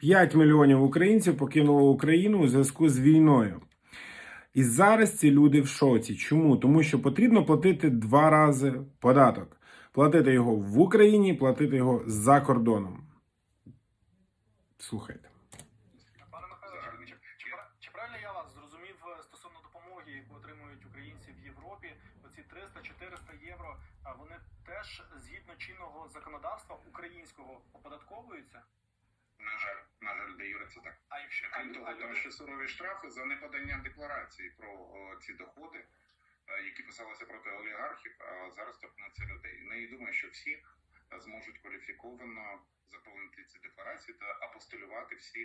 5 мільйонів українців покинуло Україну у зв'язку з війною. І зараз ці люди в шоці. Чому? Тому що потрібно платити два рази податок. Платити його в Україні, платити його за кордоном. Слухайте. Пане Михайло, чи, чи, пра- чи правильно я вас зрозумів е, стосовно допомоги, яку отримують українці в Європі? Оці 300-400 євро, а вони теж згідно чинного законодавства українського оподатковуються? На жаль, на жаль, де Юре, це так. А якщо Крім того, там ще сурові штрафи за неподання декларації про о, ці доходи, е, які писалися проти олігархів, а зараз торкнуться людей. Не думаю, що всі зможуть кваліфіковано заповнити ці декларації та апостилювати всі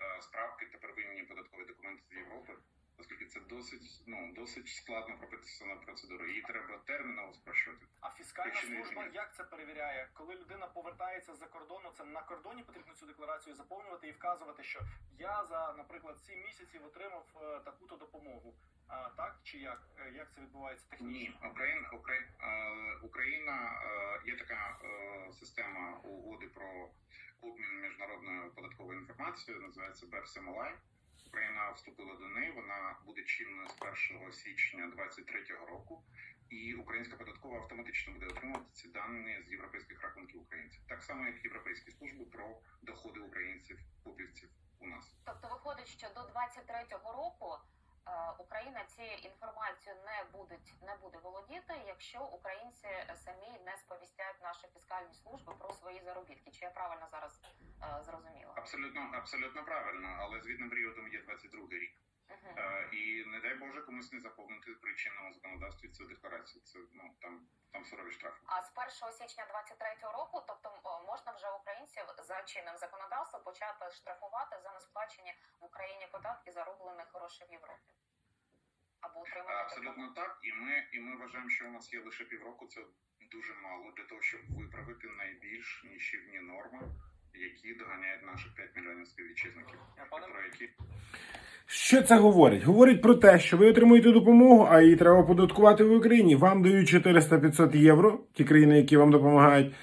е, справки та первинні податкові документи з Європи, оскільки це досить ну досить складно прописана процедура. Її треба терміново спрощувати. А фіскальна Якщо служба як це перевіряє? Коли людина повертається за кордону, це на кордоні потрібно цю декларацію заповнювати і вказувати, що я за, наприклад, 7 місяців отримав е, таку-то допомогу. А, так чи як? Е, Як це відбувається технічно? Ні, Україна, Украї- е, Україна е, є така е, система угоди про обмін міжнародною податковою інформацією, називається BEPS-MLI. Україна вступила до неї. Вона буде чинною з 1 січня 2023 року, і українська податкова автоматично буде отримувати ці дані з європейських рахунків українців, так само як європейські служби про доходи українців попівців у нас. Тобто виходить, що до 23-го року е, Україна цією інформацією не буде, не буде володіти, якщо українці самі не сповістять наші фіскальні служби про свої заробітки. Чи я правильно зараз е, зрозуміла? Абсолютно, абсолютно правильно, але звітним періодом є 22 рік. Мгм. Е, І не дай Боже комусь не заповнити при чинному законодавстві цю декларацію. Це ну там там сурові штрафи. А з 1 січня 23-го року, тобто можна вже українців за чинним законодавством почати штрафувати за несплачені в Україні податки зароблених грошей в Європі або Е, отримання Абсолютно так. І ми і ми вважаємо, що у нас є лише півроку. Це дуже мало для того, щоб виправити найбільш нищівні норми, які доганяють наших 5 мільйонів співвітчизників, про які Що це говорить? Говорить про те, що ви отримуєте допомогу, а її треба оподаткувати в Україні. Вам дають 400-500 євро, ті країни, які вам допомагають,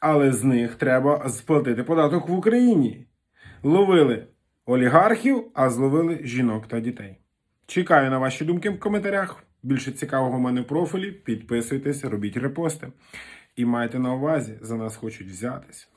але з них треба сплатити податок в Україні. Ловили олігархів, а зловили жінок та дітей. Чекаю на ваші думки в коментарях. Більше цікавого в мене в профілі. Підписуйтесь, робіть репости. І майте на увазі, за нас хочуть взятись.